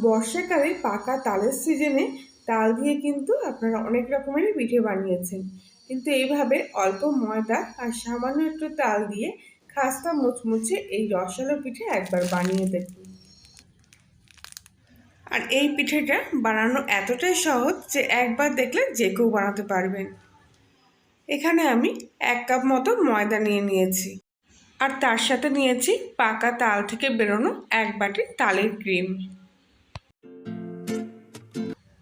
বর্ষাকালে পাকা তালের সিজনে তাল দিয়ে কিন্তু আপনারা অনেক রকমেরই পিঠে বানিয়েছেন। কিন্তু এইভাবে অল্প ময়দা আর সামান্য একটু তাল দিয়ে খাস্তা মুচমুচে এই রসালো পিঠে একবার বানিয়ে দেখুন। আর এই পিঠেটা বানানো এতটাই সহজ যে একবার দেখলে যে কেউ বানাতে পারবেন। এখানে আমি এক কাপ মতো ময়দা নিয়ে নিয়েছি। আর তার সাথে নিয়েছি পাকা তাল থেকে বেরোনো এক বাটি তালের ক্রিম।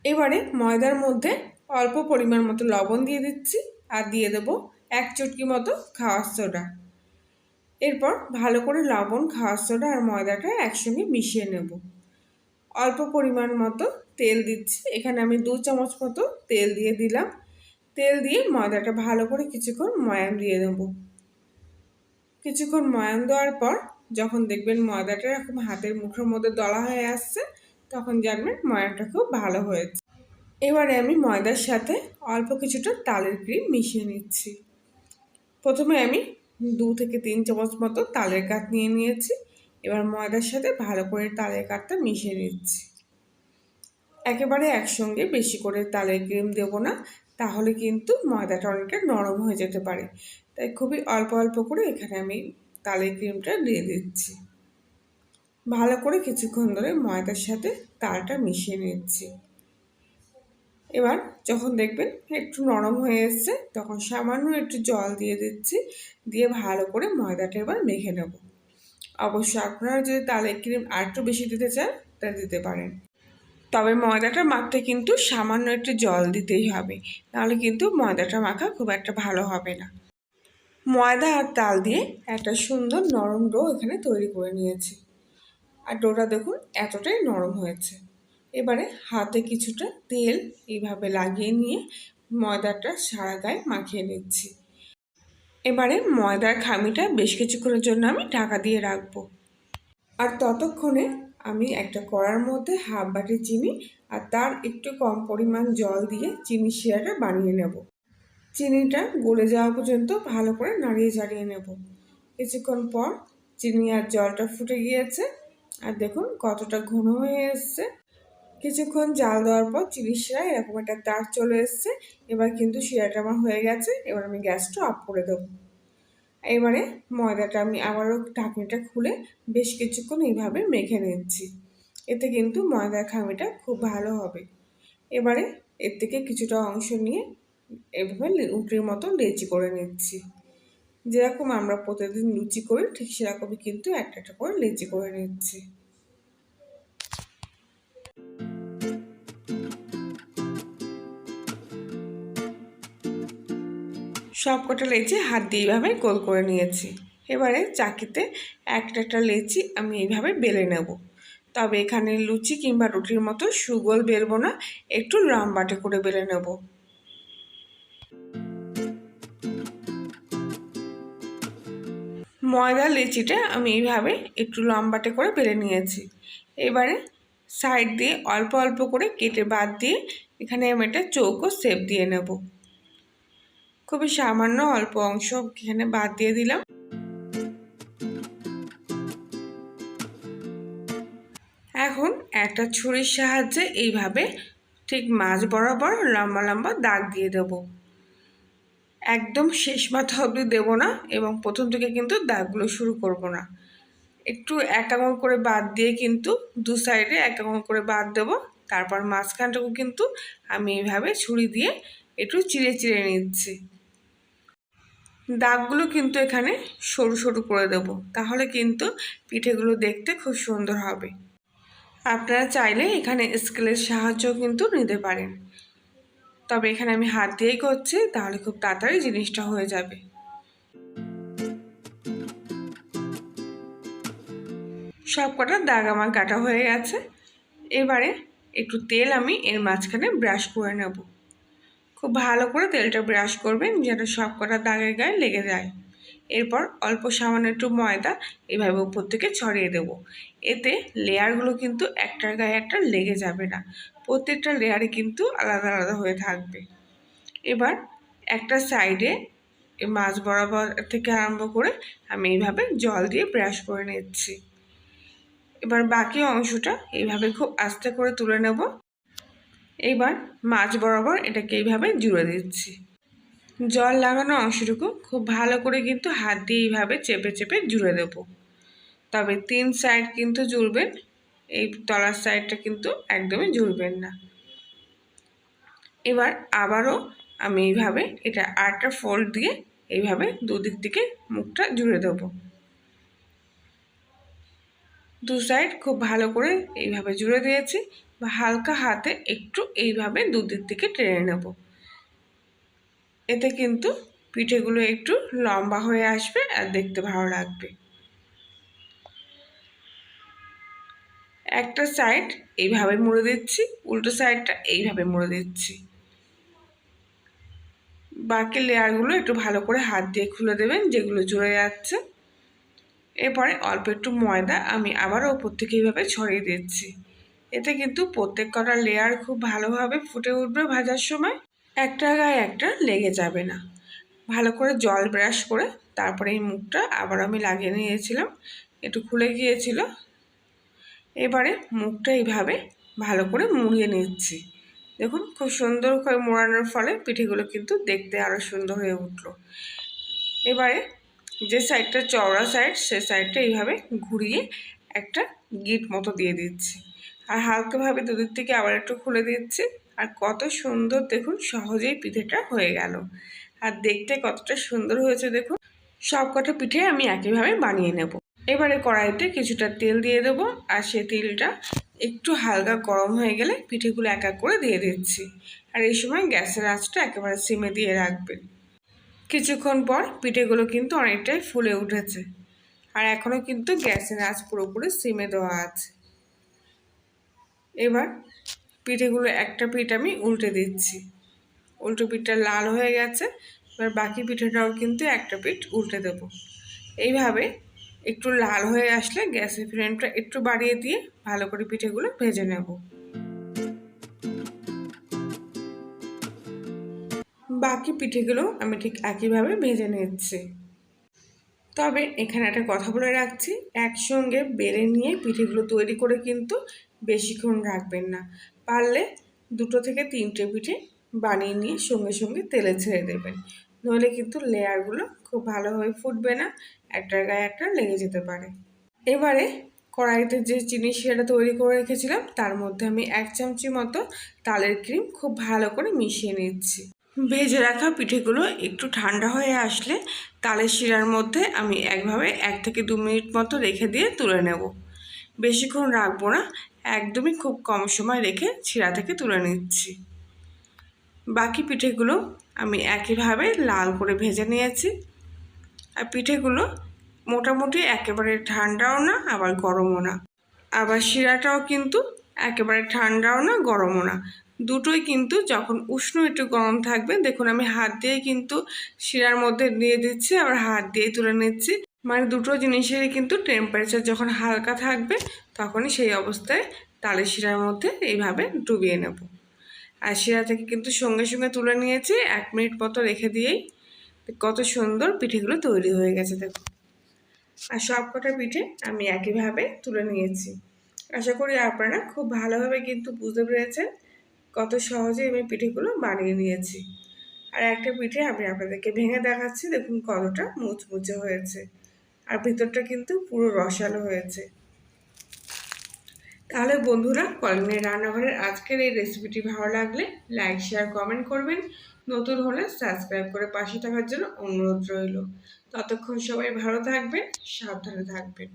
এবারে ময়দার মধ্যে অল্প পরিমাণ মতো লবণ দিয়ে দিচ্ছি আর দিয়ে দেব এক চটকি মতো খাওয়ার সোডা। এরপর ভালো করে লবণ, খাওয়ার সোডা আর ময়দাটা একসঙ্গে মিশিয়ে নেব। অল্প পরিমাণ মতো তেল দিচ্ছি। এখানে আমি দু চামচ মতো তেল দিয়ে দিলাম। তেল দিয়ে ময়দাটা ভালো করে কিছুক্ষণ ময়াম দিয়ে দেবো। কিছুক্ষণ ময়াম দেওয়ার পর যখন দেখবেন ময়দাটা এরকম হাতের মুখের মধ্যে দলা হয়ে আসছে তখন জানবেন ময়ামটা খুব ভালো হয়েছে। এবারে আমি ময়দার সাথে অল্প কিছুটা তালের ক্রিম মিশিয়ে নিচ্ছি। প্রথমে আমি দু থেকে তিন চামচ মতো তালের কাঠ নিয়ে নিয়েছি। এবার ময়দার সাথে ভালো করে তালের কাঠটা মিশিয়ে নিচ্ছি। একেবারে একসঙ্গে বেশি করে তালের ক্রিম দেবো না, তাহলে কিন্তু ময়দাটা অনেকটা নরম হয়ে যেতে পারে। তাই খুবই অল্প অল্প করে এখানে আমি তালের ক্রিমটা দিয়ে দিচ্ছি। ভালো করে কিছুক্ষণ ধরে ময়দার সাথে তালটা মিশিয়ে নিচ্ছি। এবার যখন দেখবেন একটু নরম হয়ে এসছে, তখন সামান্য একটু জল দিয়ে দিচ্ছি, দিয়ে ভালো করে ময়দাটা এবার মেখে নেব। অবশ্য আপনারা যদি তালের ক্রিম আর একটু বেশি দিতে চান, তা দিতে পারেন। তবে ময়দাটা মাখতে কিন্তু সামান্য একটু জল দিতেই হবে, নাহলে কিন্তু ময়দাটা মাখা খুব একটা ভালো হবে না। ময়দা আর তাল দিয়ে একটা সুন্দর নরম ডো এখানে তৈরি করে নিয়েছি। আর ডোটা দেখুন, এতটাই নরম হয়েছে। এবারে হাতে কিছুটা তেল এইভাবে লাগিয়ে নিয়ে ময়দাটা সারা গায়ে মাখিয়ে নিচ্ছি। এবারে ময়দার খামিটা বেশ কিছুক্ষণের জন্য আমি ঢাকা দিয়ে রাখব। আর ততক্ষণে আমি একটা কড়ার মধ্যে হাফ বাটি চিনি আর তার একটু কম পরিমাণ জল দিয়ে চিনি শিরাটা বানিয়ে নেব। চিনিটা গলে যাওয়া পর্যন্ত ভালো করে নাড়িয়ে চাড়িয়ে নেব। কিছুক্ষণ পর চিনি আর জলটা ফুটে গিয়েছে। আর দেখুন কতটা ঘন হয়ে এসছে। কিছুক্ষণ জাল দেওয়ার পর চিনি শিরা এরকম একটা তার চলে এসছে। এবার কিন্তু শিরাটা আমার হয়ে গেছে, এবার আমি গ্যাসটা অফ করে দেবো। এবারে ময়দাটা আমি আবারও ঢাকনিটা খুলে বেশ কিছুক্ষণ এইভাবে মেখে নিচ্ছি। এতে কিন্তু ময়দার খামিটা খুব ভালো হবে। এবারে এর থেকে কিছুটা অংশ নিয়ে এভাবে রুটির মতো লেচি করে নিচ্ছি। যেরকম আমরা প্রতিদিন লুচি করি, ঠিক সেরকমই কিন্তু একটা একটা করে লেচি করে নিচ্ছি। সব কটা লেচি হাত দিয়ে এইভাবে গোল করে নিয়েছি। এবারে চাকিতে একটা একটা লেচি আমি এইভাবে বেলে নেব। তবে এখানে লুচি কিংবা রুটির মতো সুগোল বেলবো না, একটু লম্বাটে করে বেলে নেব। ময়দা, লেচিটা আমি এইভাবে একটু লম্বাটে করে বেলে নিয়েছি। এবারে সাইড দিয়ে অল্প অল্প করে কেটে বাদ দিয়ে এখানে আমি একটা চৌকো সেপ দিয়ে নেব। খুবই সামান্য অল্প অংশ এখানে বাদ দিয়ে দিলাম। এখন একটা ছুরির সাহায্যে এইভাবে ঠিক মাছ বরাবর লম্বা লম্বা দাগ দিয়ে দেব। একদম শেষ মাথা অবধি দেবো না এবং প্রথম থেকে কিন্তু দাগগুলো শুরু করব না। একটু এক আঙুল করে বাদ দিয়ে কিন্তু দু সাইডে এক আঙুল করে বাদ দেবো। তারপর মাঝখানটাকে কিন্তু আমি এইভাবে ছুরি দিয়ে একটু চিড়ে চিড়ে নিচ্ছি। দাগগুলো কিন্তু এখানে সরু সরু করে দেব। তাহলে কিন্তু পিঠেগুলো দেখতে খুব সুন্দর হবে। আপনারা চাইলে এখানে স্কেলের সাহায্য কিন্তু নিতে পারেন। তবে এখানে আমি হাত দিয়েই করছি, তাহলে খুব তাড়াতাড়ি জিনিসটা হয়ে যাবে। সব কটা দাগ আমার কাটা হয়ে গেছে। এবারে একটু তেল আমি এর মাঝখানে ব্রাশ করে নেব। খুব ভালো করে তেলটা ব্রাশ করবেন, যেন সব কটা দাগের গায়ে লেগে যায়। এরপর অল্প সামান্য একটু ময়দা এভাবে উপর থেকে ছড়িয়ে দেব। এতে লেয়ারগুলো কিন্তু একটার গায়ে একটা লেগে যাবে না। প্রত্যেকটা লেয়ারে কিন্তু আলাদা আলাদা হয়ে থাকবে। এবার একটা সাইডে মাছ বরাবর থেকে আরম্ভ করে আমি এইভাবে জল দিয়ে ব্রাশ করে নিচ্ছি। এবার বাকি অংশটা এইভাবে খুব আস্তে করে তুলে নেব। এইবার মাছ বরাবর এটাকে এইভাবে জুড়ে দিচ্ছি। জল লাগানো অংশটুকু খুব ভালো করে কিন্তু হাত দিয়ে এইভাবে চেপে চেপে জুড়ে দেব। তবে তিন সাইড কিন্তু জুড়বেন, এই তলার সাইডটা কিন্তু একদমই জুড়বেন না। এবার আবারও আমি এইভাবে এটা আটটা ফোল্ড দিয়ে এইভাবে দুদিক থেকে মুখটা জুড়ে দেবো। দু সাইড খুব ভালো করে এইভাবে জুড়ে দিয়েছি, বা হালকা হাতে একটু এইভাবে দুদিক থেকে টেনে নেব। এতে কিন্তু পিঠেগুলো একটু লম্বা হয়ে আসবে আর দেখতে ভালো লাগবে। একটা সাইড এইভাবে মুড়ে দিচ্ছি, উল্টো সাইডটা এইভাবে মুড়ে দিচ্ছি। বাকি লেয়ারগুলো একটু ভালো করে হাত দিয়ে খুলে দেবেন, যেগুলো জুড়ে যাচ্ছে। এরপরে অল্প একটু ময়দা আমি আবারও ওপর থেকে এইভাবে ছড়িয়ে দিচ্ছি। এতে কিন্তু প্রত্যেক কটা লেয়ার খুব ভালোভাবে ফুটে উঠবে ভাজার সময়। একটা গায়ে একটা লেগে যাবে না। ভালো করে জল ব্রাশ করে তারপরে এই মুখটা আবার আমি লাগিয়ে নিয়েছিলাম। একটু খুলে গিয়েছিল। এবারে মুখটা এইভাবে ভালো করে মুড়িয়ে নিচ্ছি। দেখুন খুব সুন্দর করে মোড়ানোর ফলে পিঠেগুলো কিন্তু দেখতে আরও সুন্দর হয়ে উঠল। এবারে যে সাইডটা চওড়া সাইড, সে সাইডটা এইভাবে ঘুরিয়ে একটা গিট মতো দিয়ে দিচ্ছি। আর হালকাভাবে দুদিক থেকে আবার একটু খুলে দিচ্ছি। আর কত সুন্দর দেখুন, সহজেই পিঠেটা হয়ে গেল। আর দেখতে কতটা সুন্দর হয়েছে দেখুন সব কটা পিঠে আমি একইভাবে বানিয়ে নেব। এবারে কড়াইতে কিছুটা তেল দিয়ে দেবো আর সে তেলটা একটু হালকা গরম হয়ে গেলে পিঠেগুলো এক এক করে দিয়ে দিচ্ছি। আর এই সময় গ্যাসের আঁচটা একেবারে সিমে দিয়ে রাখবেন কিছুক্ষণ পর পিঠেগুলো কিন্তু অনেকটাই ফুলে উঠেছে। আর এখনও কিন্তু গ্যাসের আঁচ পুরোপুরি সিমে দেওয়া আছে। এবার পিঠেগুলো, একটা পিঠ আমি উল্টে দিচ্ছি। উল্টো পিঠটা লাল হয়ে গেছে, এবার বাকি পিঠেটাও কিন্তু একটা পিঠ উল্টে দেব। এইভাবে একটু লাল হয়ে আসলে গ্যাসের ফ্লেমটা একটু বাড়িয়ে দিয়ে ভালো করে পিঠেগুলো ভেজে নেব। বাকি পিঠেগুলো আমি ঠিক একইভাবে ভেজে নিচ্ছি। তবে এখানে একটা কথা বলে রাখছি, একসঙ্গে বেড়ে নিয়ে পিঠেগুলো তৈরি করে কিন্তু বেশিক্ষণ রাখবেন না। পারলে দুটো থেকে তিনটে পিঠে বানিয়ে নিয়ে সঙ্গে সঙ্গে তেলে ছেড়ে দেবেন। নইলে কিন্তু লেয়ারগুলো খুব ভালোভাবে ফুটবে না একটার গায়ে একটা লেগে যেতে পারে। এবারে কড়াইতে যে চিনি সেটা তৈরি করে রেখেছিলাম, তার মধ্যে আমি এক চামচি মতো তালের ক্রিম খুব ভালো করে মিশিয়ে নিচ্ছি। ভেজে রাখা পিঠেগুলো একটু ঠান্ডা হয়ে আসলে তালের শিরার মধ্যে আমি একভাবে এক থেকে দু মিনিট মতো রেখে দিয়ে তুলে নেব। বেশিক্ষণ রাখব না, একদমই খুব কম সময় রেখে শিরা থেকে তুলে নিচ্ছি। বাকি পিঠেগুলো আমি একইভাবে লাল করে ভেজে নিয়েছি। আর পিঠেগুলো মোটামুটি একেবারে ঠান্ডাও না, আবার গরমও না। আবার শিরাটাও কিন্তু একেবারে ঠান্ডাও না, গরমও না। দুটোই কিন্তু যখন উষ্ণ একটু গরম থাকবে, দেখুন আমি হাত দিয়ে কিন্তু শিরার মধ্যে দিয়ে দিচ্ছি, আবার হাত দিয়ে তুলে নিচ্ছি। মানে দুটো জিনিসেরই কিন্তু টেম্পারেচার যখন হালকা থাকবে, তখনই সেই অবস্থায় তালের শিরার মধ্যে এইভাবে ডুবিয়ে নেব। আর শিরা থেকে কিন্তু সঙ্গে সঙ্গে তুলে নিয়েছি, এক মিনিট মতো রেখে দিয়েই। কত সুন্দর পিঠেগুলো তৈরি হয়ে গেছে দেখুন আর সব কটা পিঠে আমি একইভাবে তুলে নিয়েছি। আশা করি আপনারা খুব ভালোভাবে কিন্তু বুঝতে পেরেছেন কত সহজে আমি পিঠেগুলো বানিয়ে নিয়েছি। আর একটা পিঠে আমি আপনাদেরকে ভেঙে দেখাচ্ছি, দেখুন কতটা মুচমুচে হয়েছে। আর ভেতরটা কিন্তু পুরো রসালো হয়েছে। তাহলে বন্ধুরা, কলমের রান্নাঘরের আজকের এই রেসিপিটি ভালো লাগলে লাইক শেয়ার কমেন্ট করবেন। নতুন হলে সাবস্ক্রাইব করে পাশে থাকার জন্য অনুরোধ রইল। ততক্ষণ সবাই ভালো থাকবেন, সাবধানে থাকবেন।